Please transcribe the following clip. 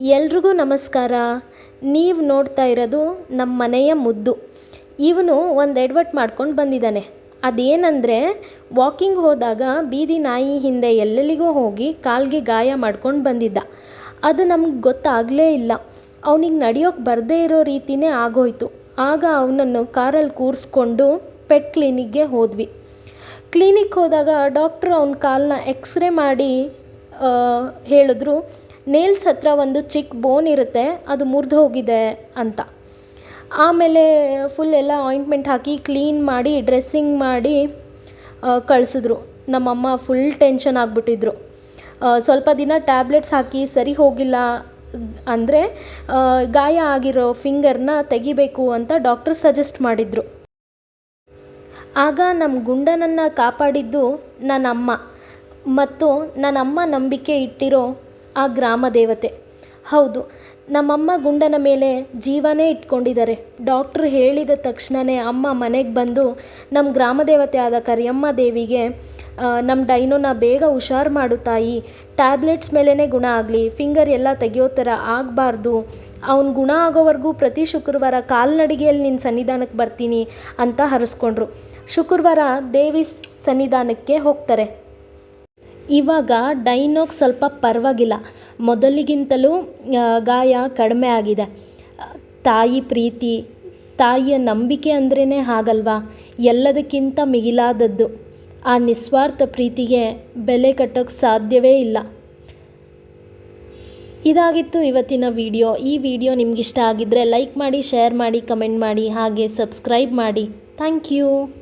ಎಲ್ರಿಗೂ ನಮಸ್ಕಾರ. ನೀವು ನೋಡ್ತಾ ಇರೋದು ನಮ್ಮ ಮನೆಯ ಮುದ್ದು. ಇವನು ಒಂದು ಎಡ್ವರ್ಟ್ ಮಾಡ್ಕೊಂಡು ಬಂದಿದ್ದಾನೆ ಅದೇನಂದರೆ, ವಾಕಿಂಗ್ ಹೋದಾಗ ಬೀದಿ ನಾಯಿ ಹಿಂದೆ ಎಲ್ಲೆಲ್ಲಿಗೂ ಹೋಗಿ ಕಾಲಿಗೆ ಗಾಯ ಮಾಡ್ಕೊಂಡು ಬಂದಿದ್ದ. ಅದು ನಮ್ಗೆ ಗೊತ್ತಾಗಲೇ ಇಲ್ಲ. ಅವನಿಗೆ ನಡೆಯೋಕ್ಕೆ ಬರದೇ ಇರೋ ರೀತಿಯೇ ಆಗೋಯ್ತು. ಆಗ ಅವನನ್ನು ಕಾರಲ್ಲಿ ಕೂರಿಸ್ಕೊಂಡು ಪೆಟ್ ಕ್ಲಿನಿಕ್ಗೆ ಹೋದ್ವಿ. ಕ್ಲಿನಿಕ್ ಹೋದಾಗ ಡಾಕ್ಟ್ರು ಅವನ ಕಾಲನ್ನ ಎಕ್ಸ್ರೇ ಮಾಡಿ ಹೇಳಿದ್ರು. ನೇಲ್ಸ್ ಹತ್ರ ಒಂದು ಚಿಕ್ಕ ಬೋನ್ ಇರುತ್ತೆ, ಅದು ಮುರಿದು ಹೋಗಿದೆ ಅಂತ. ಆಮೇಲೆ ಫುಲ್ ಎಲ್ಲ ಆಯಿಂಟ್ಮೆಂಟ್ ಹಾಕಿ ಕ್ಲೀನ್ ಮಾಡಿ ಡ್ರೆಸ್ಸಿಂಗ್ ಮಾಡಿ ಕಳಿಸಿದ್ರು. ನಮ್ಮಮ್ಮ ಫುಲ್ ಟೆನ್ಷನ್ ಆಗಿಬಿಟ್ಟಿದ್ರು. ಸ್ವಲ್ಪ ದಿನ ಟ್ಯಾಬ್ಲೆಟ್ಸ್ ಹಾಕಿ ಸರಿ ಹೋಗಿಲ್ಲ ಅಂದರೆ ಗಾಯ ಆಗಿರೋ ಫಿಂಗರ್ನ ತೆಗಿಬೇಕು ಅಂತ ಡಾಕ್ಟರ್ ಸಜೆಸ್ಟ್ ಮಾಡಿದರು. ಆಗ ನಮ್ಮ ಗುಂಡನನ್ನು ಕಾಪಾಡಿದ್ದು ನನ್ನಮ್ಮ. ಮತ್ತು ನನ್ನಮ್ಮ ನಂಬಿಕೆ ಇಟ್ಟಿರೋ ಆ ಗ್ರಾಮ ದೇವತೆ. ಹೌದು, ನಮ್ಮಮ್ಮ ಗುಂಡನ ಮೇಲೆ ಜೀವನೇ ಇಟ್ಕೊಂಡಿದ್ದಾರೆ. ಡಾಕ್ಟ್ರು ಹೇಳಿದ ತಕ್ಷಣವೇ ಅಮ್ಮ ಮನೆಗೆ ಬಂದು ನಮ್ಮ ಗ್ರಾಮ ದೇವತೆ ಆದ ಕರಿಯಮ್ಮ ದೇವಿಗೆ ನಮ್ಮ ಡೈನೋನ ಬೇಗ ಹುಷಾರು ಮಾಡು ತಾಯಿ. ಟ್ಯಾಬ್ಲೆಟ್ಸ್ ಮೇಲೇ ಗುಣ ಆಗಲಿ, ಫಿಂಗರ್ ಎಲ್ಲ ತೆಗೆಯೋ ಥರ ಆಗಬಾರ್ದು. ಅವ್ನು ಗುಣ ಆಗೋವರೆಗೂ ಪ್ರತಿ ಶುಕ್ರವಾರ ಕಾಲ್ನಡಿಗೆಯಲ್ಲಿ ನಿನ್ನ ಸನ್ನಿಧಾನಕ್ಕೆ ಬರ್ತೀನಿ ಅಂತ ಹರಿಸ್ಕೊಂಡ್ರು. ಶುಕ್ರವಾರ ದೇವಿ ಸನ್ನಿಧಾನಕ್ಕೆ ಹೋಗ್ತಾರೆ. ಇವಾಗ ಡೈನೋಗೆ ಸ್ವಲ್ಪ ಪರವಾಗಿಲ್ಲ. ಮೊದಲಿಗಿಂತಲೂ ಗಾಯ ಕಡಿಮೆ ಆಗಿದೆ. ತಾಯಿ ಪ್ರೀತಿ, ತಾಯಿಯ ನಂಬಿಕೆ ಅಂದ್ರೇ ಹಾಗಲ್ವಾ? ಎಲ್ಲದಕ್ಕಿಂತ ಮಿಗಿಲಾದದ್ದು. ಆ ನಿಸ್ವಾರ್ಥ ಪ್ರೀತಿಗೆ ಬೆಲೆ ಕಟ್ಟೋಕ್ಕೆ ಸಾಧ್ಯವೇ ಇಲ್ಲ. ಇದಾಗಿತ್ತು ಇವತ್ತಿನ ವಿಡಿಯೋ. ಈ ವಿಡಿಯೋ ನಿಮಗಿಷ್ಟ ಆಗಿದ್ದರೆ ಲೈಕ್ ಮಾಡಿ, ಶೇರ್ ಮಾಡಿ, ಕಮೆಂಟ್ ಮಾಡಿ, ಹಾಗೆ ಸಬ್ಸ್ಕ್ರೈಬ್ ಮಾಡಿ. Thank you.